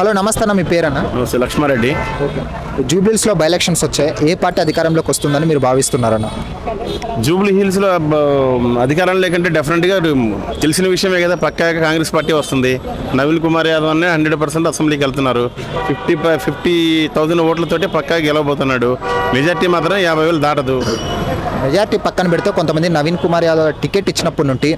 Hello నమస్తే అన్న మీ పేరన్నా? నమస్తే లక్ష్మారెడ్డి. ఓకే. జూబ్లీస్లో బై ఎలక్షన్స్ వచ్చాయి. ఏ పార్టీ అధికారంలోకి వస్తుందని మీరు భావిస్తున్నారన్న? జూబ్లీ హిల్స్లో అధికారం లేకంటే డెఫినెట్గా తెలిసిన విషయమే కదా పక్కాగా కాంగ్రెస్ పార్టీ వస్తుంది. నవీన్ కుమార్ యాదవ్ అనే హండ్రెడ్ పర్సెంట్ అసెంబ్లీకి వెళ్తున్నారు. ఫిఫ్టీ ఫిఫ్టీ థౌజండ్ ఓట్లతోటి పక్కాగా గెలవబోతున్నాడు. మెజార్టీ మాత్రం యాభై వేలు దాటదు. మెజార్టీ పక్కన పెడితే కొంతమంది నవీన్ కుమార్ యాదవ్ టికెట్ ఇచ్చినప్పటి నుండి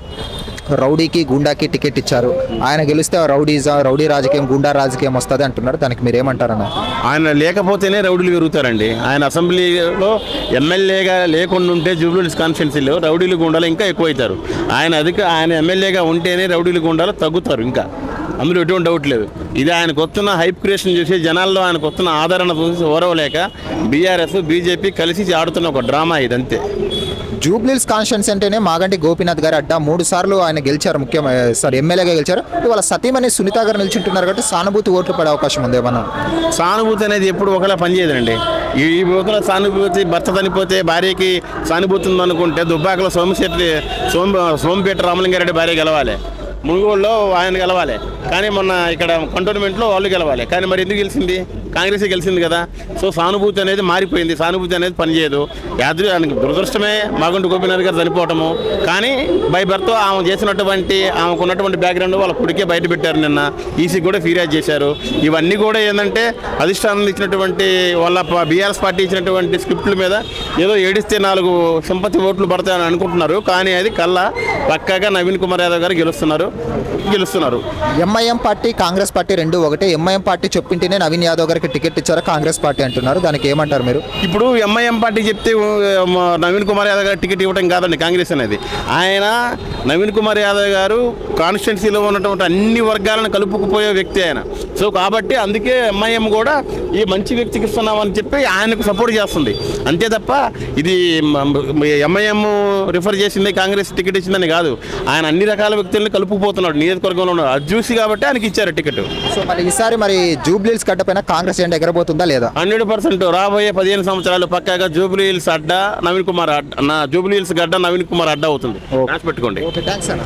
రౌడీకి గుండాకి టికెట్ ఇచ్చారు. ఆయన గెలిస్తే రౌడీజా రౌడీ రాజకీయం గుండా రాజకీయం వస్తుంది అంటున్నారు. దానికి మీరు ఏమంటారన్న ఆయన లేకపోతేనే రౌడీలు పెరుగుతారండి. ఆయన అసెంబ్లీలో ఎమ్మెల్యేగా లేకుండా ఉంటే జూబ్లీస్ హిల్స్ కాన్స్టిట్యున్సీలో రౌడీలు గుండాలు ఇంకా ఎక్కువవుతారు ఆయన అధిక ఆయన ఎమ్మెల్యేగా ఉంటేనే రౌడీలు గుండాలు తగ్గుతారు ఇంకా. అందులో ఎటువంటి డౌట్ లేదు. ఇది ఆయనకు వస్తున్న హైప్ క్రియేషన్ చూసి జనాల్లో ఆయనకు వస్తున్న ఆదరణ చూసి ఓరవలేక బీఆర్ఎస్ బీజేపీ కలిసి ఆడుతున్న ఒక డ్రామా ఇదంతే. జూబ్లీస్ కాన్స్టిట్యూన్స్ అంటేనే మాగంటి గోపీనాథ్ గారు అడ్డా మూడు సార్లు ఆయన గెలిచారు ముఖ్యం సార్ ఎమ్మెల్యేగా గెలిచారు. ఇవాళ సతీమణి సునీత గారు నిల్చుంటున్నారు కాబట్టి సానుభూతి ఓట్లు పడే అవకాశం ఉంది ఏమన్నా? సానుభూతి అనేది ఎప్పుడు ఒకలా పనిచేయదండి. ఈ ఈ ఒకలా సానుభూతి భర్త చనిపోతే భార్యకి సానుభూతి ఉందనుకుంటే దుబ్బాకలో సోమశెట్టి సోమ సోమపేట రామలింగారెడ్డి భార్య గెలవాలి. మునుగోడులో ఆయన గెలవాలి. కానీ మొన్న ఇక్కడ కంటోన్మెంట్లో వాళ్ళు గెలవాలి. కానీ మరి ఎందుకు గెలిచింది? కాంగ్రెస్ గెలిచింది కదా. సో సానుభూతి అనేది మారిపోయింది. సానుభూతి అనేది పనిచేయదు. యాదృ ఆయనకి దురదృష్టమే మాగుంటి గోపీనాథ్ గారు చనిపోవటము. కానీ బై బర్త్ ఆమె చేసినటువంటి ఆమెకు ఉన్నటువంటి బ్యాక్గ్రౌండ్ వాళ్ళ కొడుకే బయట పెట్టారు నిన్న. ఈసీ కూడా ఫిర్యాదు చేశారు. ఇవన్నీ కూడా ఏంటంటే అధిష్టానం ఇచ్చినటువంటి వాళ్ళ బీఆర్ఎస్ పార్టీ ఇచ్చినటువంటి స్క్రిప్ట్ల మీద ఏదో ఏడిస్తే నాలుగు సింపతి ఓట్లు పడతాయని అనుకుంటున్నారు. కానీ అది కల్లా పక్కాగా నవీన్ కుమార్ యాదవ్ గారు గెలుస్తున్నారు. గెలుస్తున్నారు. ఎంఐఎం పార్టీ కాంగ్రెస్ పార్టీ రెండు ఒకటే. ఎంఐఎం పార్టీ చెప్పింటేనే నవీన్ యాదవ్ గారికి టికెట్ ఇచ్చారు? కాంగ్రెస్ పార్టీ అంటున్నారు. దానికి ఏమంటారు మీరు? ఇప్పుడు ఎంఐఎం పార్టీ చెప్తే నవీన్ కుమార్ యాదవ్ గారు టికెట్ ఇవ్వడం కాదండి కాంగ్రెస్ అనేది. ఆయన నవీన్ కుమార్ యాదవ్ గారు కాన్స్టిట్యున్సీలో ఉన్నటువంటి అన్ని వర్గాలను కలుపుకుపోయే వ్యక్తి ఆయన. సో కాబట్టి అందుకే ఎంఐఎం కూడా ఈ మంచి వ్యక్తికి ఇస్తున్నామని చెప్పి ఆయనకు సపోర్ట్ చేస్తుంది. అంతే తప్ప ఇది ఎంఐఎం రిఫర్ చేసింది కాంగ్రెస్ టికెట్ ఇచ్చిందని కాదు. ఆయన అన్ని రకాల వ్యక్తులను కలుపుకుపోతున్నాడు. నియోజకవర్గంలో ఉన్నాడు అది చూసి కాబట్టి ఆయనకి ఇచ్చారు టికెట్. సో మరి ఈసారి మరి జూబ్లీస్ గడ్డపైన కాంగ్రెస్ జెండా ఎగరబోతుందా లేదా? హండ్రెడ్ పర్సెంట్ రాబోయే పదిహేను సంవత్సరాలు పక్కాగా జూబ్లీ హిల్స్ అడ్డా నవీన్ కుమార్ అడ్డా నా జూబ్లీ హిల్స్ గడ్డ నవీన్ కుమార్ అడ్డా అవుతుంది. పెట్టుకోండి. ఓకే థ్యాంక్స్ అన్న.